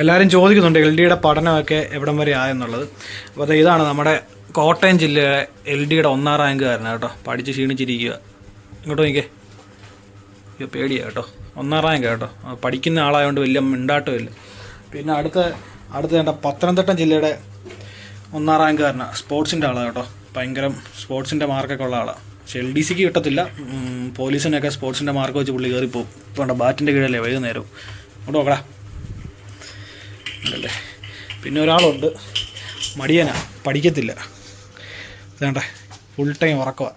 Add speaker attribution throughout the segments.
Speaker 1: എല്ലാവരും ചോദിക്കുന്നുണ്ട് എൽ ഡിയുടെ പഠനമൊക്കെ എവിടം വരെ ആയെന്നുള്ളത്. അപ്പോൾ അത് ഇതാണ് നമ്മുടെ കോട്ടയം ജില്ലയിലെ എൽ ഡിയുടെ ഒന്നാം റാങ്കുകാരനാണ് കേട്ടോ. പഠിച്ച് ക്ഷീണിച്ചിരിക്കുക. ഇങ്ങോട്ട് നോക്കേ അയ്യോ പേടിയാണ് കേട്ടോ. ഒന്നാം റാങ്ക് കേട്ടോ. പഠിക്കുന്ന ആളായതുകൊണ്ട് വലിയ മിണ്ടാട്ടമില്ല പിന്നെ അടുത്ത അടുത്ത വേണ്ട പത്തനംതിട്ട ജില്ലയുടെ ഒന്നാം റാങ്കുകാരനാണ് സ്പോർട്സിന്റെ ആളാണ് കേട്ടോ. ഭയങ്കര സ്പോർട്സിന്റെ മാർക്കൊക്കെ ഉള്ള ആളാണ് പക്ഷെ എൽ ഡി സിക്ക് കിട്ടത്തില്ല പോലീസിനൊക്കെ സ്പോർട്സിന്റെ മാർക്ക് വെച്ച് പുള്ളി കയറിപ്പോവും ഇപ്പോൾ ബാറ്റിന്റെ കീഴല്ലേ വൈകുന്നേരവും. അങ്ങോട്ട് നോക്കടാ. അല്ലേ പിന്നെ ഒരാളുണ്ട്. മടിയന. പഠിക്കത്തില്ല. വേണ്ട ഫുൾ ടൈം ഉറക്കവാ.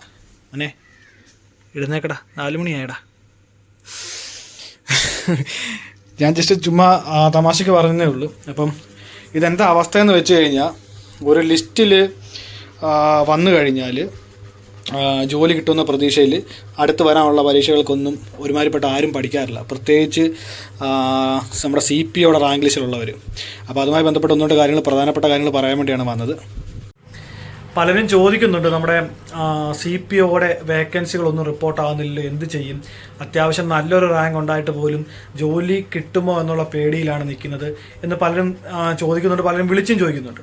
Speaker 1: അനെ എഴുന്നേക്കടാ. നാല് മണിയായടാ. ഞാൻ ജസ്റ്റ് ചുമ്മാ തമാശയ്ക്ക് പറഞ്ഞതേ ഉള്ളൂ. അപ്പം ഇതെന്താ അവസ്ഥയെന്ന് വെച്ച് കഴിഞ്ഞാൽ ഒരു ലിസ്റ്റിൽ വന്നു കഴിഞ്ഞാൽ ജോലി കിട്ടുന്ന പ്രതീക്ഷയിൽ അടുത്ത് വരാനുള്ള പരീക്ഷകൾക്കൊന്നും ഒരുമാതിരിപ്പെട്ട ആരും പഠിക്കാറില്ല. പ്രത്യേകിച്ച് നമ്മുടെ സി പി ഒയുടെ റാങ്ക് ലിസ്റ്റിലുള്ളവർ അപ്പോൾ അതുമായി ബന്ധപ്പെട്ട ഒന്നുകൊണ്ട് കാര്യങ്ങൾ പ്രധാനപ്പെട്ട കാര്യങ്ങൾ പറയാൻ വേണ്ടിയാണ് വന്നത്. പലരും ചോദിക്കുന്നുണ്ട് നമ്മുടെ സി പി ഒയുടെ വേക്കൻസികളൊന്നും റിപ്പോർട്ട് ആകുന്നില്ല എന്ത് ചെയ്യും? അത്യാവശ്യം നല്ലൊരു റാങ്ക് ഉണ്ടായിട്ട് പോലും ജോലി കിട്ടുമോ എന്നുള്ള പേടിയിലാണ് നിൽക്കുന്നത് എന്ന് പലരും ചോദിക്കുന്നുണ്ട് പലരും വിളിച്ചും ചോദിക്കുന്നുണ്ട്.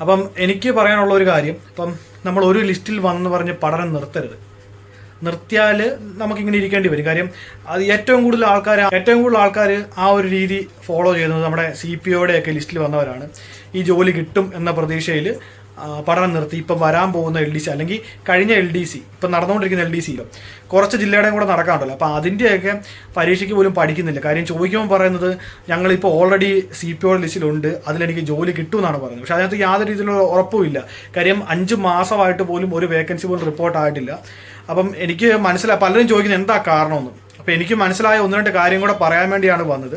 Speaker 1: അപ്പം എനിക്ക് പറയാനുള്ള ഒരു കാര്യം. ഇപ്പം നമ്മൾ ഒരു ലിസ്റ്റിൽ വന്ന് പറഞ്ഞ് പഠനം നിർത്തരുത്. നിർത്തിയാൽ നമുക്കിങ്ങനെ ഇരിക്കേണ്ടി വരും. കാര്യം അത് ഏറ്റവും കൂടുതൽ ആൾക്കാർ ഏറ്റവും കൂടുതൽ ആൾക്കാർ ആ ഒരു രീതി ഫോളോ ചെയ്യുന്നത് നമ്മുടെ സി പി ഒയുടെയൊക്കെ ലിസ്റ്റിൽ വന്നവരാണ്. ഈ ജോലി കിട്ടും എന്ന പ്രതീക്ഷയിൽ പഠനം നിർത്തി. ഇപ്പം വരാൻ പോകുന്ന എൽ ഡി സി അല്ലെങ്കിൽ കഴിഞ്ഞ എൽ ഡി സി ഇപ്പം നടന്നുകൊണ്ടിരിക്കുന്ന എൽ ഡി സിയിലും കുറച്ച് ജില്ലയുടെയും കൂടെ നടക്കാണ്ടല്ലോ അപ്പോൾ അതിന്റെയൊക്കെ പരീക്ഷയ്ക്ക് പോലും പഠിക്കുന്നില്ല. കാര്യം ചോദിക്കുമ്പോൾ പറയുന്നത് ഞങ്ങളിപ്പോൾ ഓൾറെഡി സി പി ഒ ലിസ്റ്റിലുണ്ട്. അതിലെനിക്ക് ജോലി കിട്ടുമെന്നാണ് പറയുന്നത്. പക്ഷേ അതിനകത്ത് യാതൊരു രീതിയിലുള്ള ഉറപ്പുമില്ല കാര്യം അഞ്ച് മാസമായിട്ട് പോലും ഒരു വേക്കൻസി പോലും റിപ്പോർട്ട് ആയിട്ടില്ല. അപ്പം എനിക്ക് മനസ്സിലായി പലരും ചോദിക്കുന്നത് എന്താ കാരണമെന്ന്. അപ്പോൾ എനിക്ക് മനസ്സിലായ ഒന്ന് രണ്ട് കാര്യം കൂടെ പറയാൻ വേണ്ടിയാണ് വന്നത്.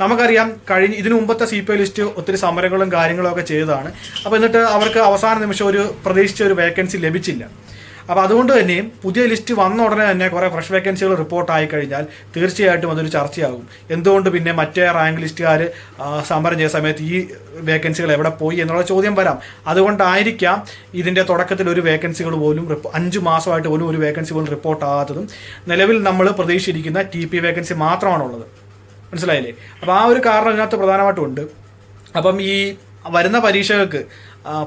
Speaker 1: നമുക്കറിയാം കഴിഞ്ഞ ഇതിനു മുമ്പത്തെ സി പി ലിസ്റ്റ് ഒത്തിരി സമരങ്ങളും കാര്യങ്ങളും ഒക്കെ ചെയ്തതാണ്. അപ്പോൾ എന്നിട്ട് അവർക്ക് അവസാന നിമിഷം ഒരു പ്രതീക്ഷിച്ച ഒരു വേക്കൻസി ലഭിച്ചില്ല. അപ്പോൾ അതുകൊണ്ട് തന്നെയും പുതിയ ലിസ്റ്റ് വന്ന ഉടനെ തന്നെ കുറേ ഫ്രഷ് വേക്കൻസികൾ റിപ്പോർട്ട് കഴിഞ്ഞാൽ തീർച്ചയായിട്ടും അതൊരു ചർച്ചയാകും. എന്തുകൊണ്ട് പിന്നെ മറ്റേ റാങ്ക് ലിസ്റ്റുകാർ സമരം ചെയ്ത സമയത്ത് ഈ വേക്കൻസികൾ എവിടെ പോയി എന്നുള്ള ചോദ്യം വരാം. അതുകൊണ്ടായിരിക്കാം ഇതിന്റെ തുടക്കത്തിൽ ഒരു വേക്കൻസികൾ പോലും അഞ്ച് മാസമായിട്ട് പോലും ഒരു വേക്കൻസി പോലും റിപ്പോർട്ട് ആകാത്തതും നിലവിൽ നമ്മൾ പ്രതീക്ഷിച്ചിരിക്കുന്ന ടി പി വേക്കൻസി മാത്രമാണുള്ളത്. മനസ്സിലായില്ലേ? അപ്പോൾ ആ ഒരു കാരണം ഇതിനകത്ത് പ്രധാനമായിട്ടും ഉണ്ട്. അപ്പം ഈ വരുന്ന പരീക്ഷകൾക്ക്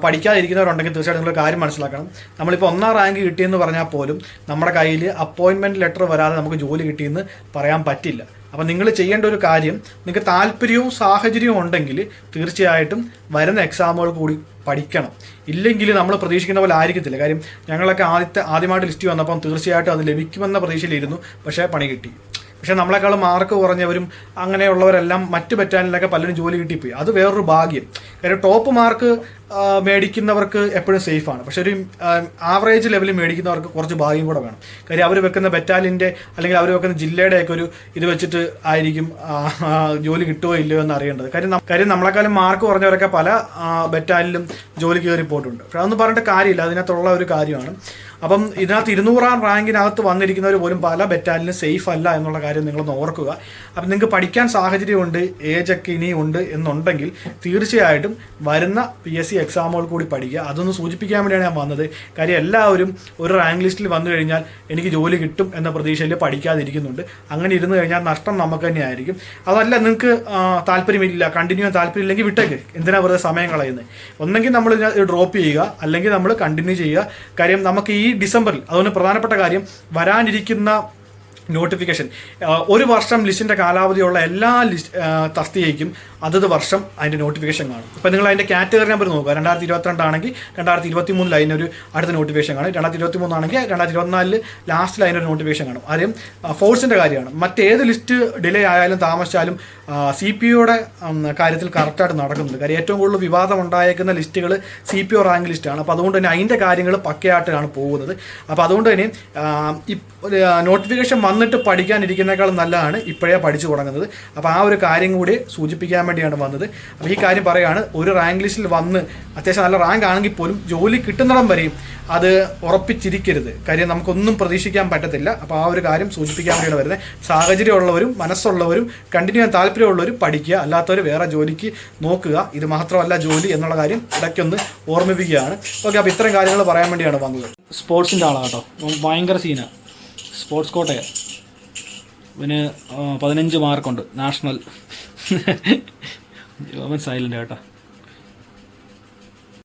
Speaker 1: പഠിക്കാതിരിക്കുന്നവരുണ്ടെങ്കിൽ തീർച്ചയായിട്ടും നിങ്ങൾ കാര്യം മനസ്സിലാക്കണം. നമ്മളിപ്പോൾ ഒന്നാം റാങ്ക് കിട്ടിയെന്ന് പറഞ്ഞാൽ പോലും നമ്മുടെ കയ്യിൽ അപ്പോയിൻമെന്റ് ലെറ്റർ വരാതെ നമുക്ക് ജോലി കിട്ടിയെന്ന് പറയാൻ പറ്റില്ല. അപ്പം നിങ്ങൾ ചെയ്യേണ്ട ഒരു കാര്യം നിങ്ങൾക്ക് താല്പര്യവും സാഹചര്യവും ഉണ്ടെങ്കിൽ തീർച്ചയായിട്ടും വരുന്ന എക്സാമുകൾ കൂടി പഠിക്കണം. ഇല്ലെങ്കിൽ നമ്മൾ പ്രതീക്ഷിക്കുന്ന പോലെ ആയിരിക്കത്തില്ല. കാര്യം ഞങ്ങളൊക്കെ ആദ്യത്തെ ആദ്യമായിട്ട് ലിസ്റ്റ് വന്നപ്പം തീർച്ചയായിട്ടും അത് ലഭിക്കുമെന്ന പ്രതീക്ഷയിലിരുന്നു. പക്ഷേ പണി കിട്ടി. പക്ഷേ നമ്മളെക്കാളും മാർക്ക് കുറഞ്ഞവരും അങ്ങനെയുള്ളവരെല്ലാം മറ്റു പറ്റാനിലൊക്കെ പലരും ജോലി കിട്ടിപ്പോയി. അത് വേറൊരു ഭാഗ്യം. കാര്യം ടോപ്പ് മാർക്ക് മേടിക്കുന്നവർക്ക് എപ്പോഴും സേഫ് ആണ്. പക്ഷെ ഒരു ആവറേജ് ലെവലിൽ മേടിക്കുന്നവർക്ക് കുറച്ച് ഭാഗ്യം കൂടെ വേണം. കാര്യം അവർ വെക്കുന്ന ബറ്റാലിന്റെ അല്ലെങ്കിൽ അവർ വെക്കുന്ന ജില്ലയുടെയൊക്കെ ഒരു ഇത് വെച്ചിട്ട് ആയിരിക്കും ജോലി കിട്ടുമോ ഇല്ലയോ എന്ന് അറിയേണ്ടത്. കാര്യം കാര്യം നമ്മളെക്കാളും മാർക്ക് കുറഞ്ഞവരൊക്കെ പല ബെറ്റാലിലും ജോലി കയറി പോയിട്ടുണ്ട്. പക്ഷെ അതൊന്നും പറഞ്ഞിട്ട് കാര്യമില്ല. അതിനകത്തുള്ള ഒരു കാര്യമാണ്. അപ്പം ഇതിനകത്ത് ഇരുന്നൂറാം റാങ്കിനകത്ത് വന്നിരിക്കുന്നവർ പോലും പല ബറ്റാലിനും സേഫ് അല്ല എന്നുള്ള കാര്യം നിങ്ങളൊന്ന് ഓർക്കുക. അപ്പം നിങ്ങൾക്ക് പഠിക്കാൻ സാഹചര്യമുണ്ട് ഏജൊക്കെ ഇനിയുണ്ട് എന്നുണ്ടെങ്കിൽ തീർച്ചയായിട്ടും വരുന്ന പി എസ് സി എക്സാമുകൾ കൂടി പഠിക്കുക. അതൊന്ന് സൂചിപ്പിക്കാൻ വേണ്ടിയാണ് ഞാൻ വന്നത്. കാര്യം എല്ലാവരും ഒരു റാങ്ക് ലിസ്റ്റിൽ വന്നു കഴിഞ്ഞാൽ എനിക്ക് ജോലി കിട്ടും എന്ന പ്രതീക്ഷയിൽ പഠിക്കാതിരിക്കുന്നുണ്ട്. അങ്ങനെ ഇരുന്ന് കഴിഞ്ഞാൽ നഷ്ടം നമുക്ക് തന്നെയായിരിക്കും. അതല്ല നിങ്ങൾക്ക് താല്പര്യമില്ല. കണ്ടിന്യൂ ചെയ്യാൻ താല്പര്യമില്ലെങ്കിൽ വിട്ടേക്ക്. എന്തിനാ വെറുതെ സമയം കളയുന്നത്? ഒന്നെങ്കിൽ നമ്മൾ ഡ്രോപ്പ് ചെയ്യുക. അല്ലെങ്കിൽ നമ്മൾ കണ്ടിന്യൂ ചെയ്യുക. കാര്യം നമുക്ക് ഈ ഡിസംബറിൽ അതുകൊണ്ട് പ്രധാനപ്പെട്ട കാര്യം വരാനിരിക്കുന്ന നോട്ടിഫിക്കേഷൻ. ഒരു വർഷം ലിസ്റ്റിന്റെ കാലാവധിയുള്ള എല്ലാ ലിസ്റ്റ് തസ്തികയ്ക്കും അതത് വർഷം അതിന്റെ നോട്ടിഫിക്കേഷൻ കാണും. ഇപ്പം നിങ്ങൾ അതിന്റെ കാറ്റഗറി നമ്പർ നോക്കുക. രണ്ടായിരത്തി ഇരുപത്തിരണ്ടാണെങ്കിൽ രണ്ടായിരത്തി ഇരുപത്തി മൂന്നിൽ അതിനൊരു അടുത്ത നോട്ടിഫിക്കേഷൻ കാണും. രണ്ടായിരത്തി ഇരുപത്തി മൂന്നാണെങ്കിൽ രണ്ടായിരത്തി ഇരുപത്തിനാലിൽ ലാസ്റ്റിൽ അതിനൊരു നോട്ടിഫിക്കേഷൻ കാണും. ആദ്യം ഫോഴ്സിന്റെ കാര്യമാണ്. മറ്റേത് ലിസ്റ്റ് ഡിലേ ആയാലും താമസിച്ചാലും സി പി ഒയുടെ കാര്യത്തിൽ കറക്റ്റായിട്ട് നടക്കുന്നുണ്ട്. കാര്യം ഏറ്റവും കൂടുതൽ വിവാദം ഉണ്ടായേക്കുന്ന ലിസ്റ്റുകൾ സി പി ഒ റാങ്ക് ലിസ്റ്റാണ് അപ്പോൾ അതുകൊണ്ട് തന്നെ അതിന്റെ കാര്യങ്ങൾ പക്കയായിട്ടാണ് പോകുന്നത്. അപ്പോൾ അതുകൊണ്ട് തന്നെ നോട്ടിഫിക്കേഷൻ വന്നിട്ട് പഠിക്കാനിരിക്കുന്നേക്കാളും നല്ലതാണ് ഇപ്പോഴേ പഠിച്ചു തുടങ്ങുന്നത്. അപ്പോൾ ആ ഒരു കാര്യം കൂടി സൂചിപ്പിക്കാൻ വേണ്ടിയാണ് വന്നത്. അപ്പോൾ ഈ കാര്യം പറയുകയാണ് ഒരു റാങ്ക് ലിസ്റ്റിൽ വന്ന് അത്യാവശ്യം നല്ല റാങ്ക് ആണെങ്കിൽ പോലും ജോലി കിട്ടുന്നിടം വരെയും അത് ഉറപ്പിച്ചിരിക്കരുത്. കാര്യം നമുക്കൊന്നും പ്രതീക്ഷിക്കാൻ പറ്റത്തില്ല. അപ്പോൾ ആ ഒരു കാര്യം സൂചിപ്പിക്കാൻ വേണ്ടിയാണ് വരുന്നത്. സാഹചര്യമുള്ളവരും മനസ്സുള്ളവരും കണ്ടിന്യൂ ചെയ്യാൻ താല്പര്യമുള്ളവരും പഠിക്കുക. അല്ലാത്തവർ വേറെ ജോലിക്ക് നോക്കുക. ഇത് മാത്രമല്ല ജോലി എന്നുള്ള കാര്യം ഇടയ്ക്കൊന്ന് ഓർമ്മിപ്പിക്കുകയാണ്. ഓക്കെ അപ്പോൾ ഇത്തരം കാര്യങ്ങൾ പറയാൻ വേണ്ടിയാണ് വന്നത്. സ്പോർട്സിന്റെ ആളാണ് കേട്ടോ. ഭയങ്കര സീനാണ് സ്പോർട്സ് കോട്ടയ. ഇവന് പതിനഞ്ച് മാർക്കുണ്ട് നാഷണൽ. അവൻ സൈലന്റ് കേട്ടോ.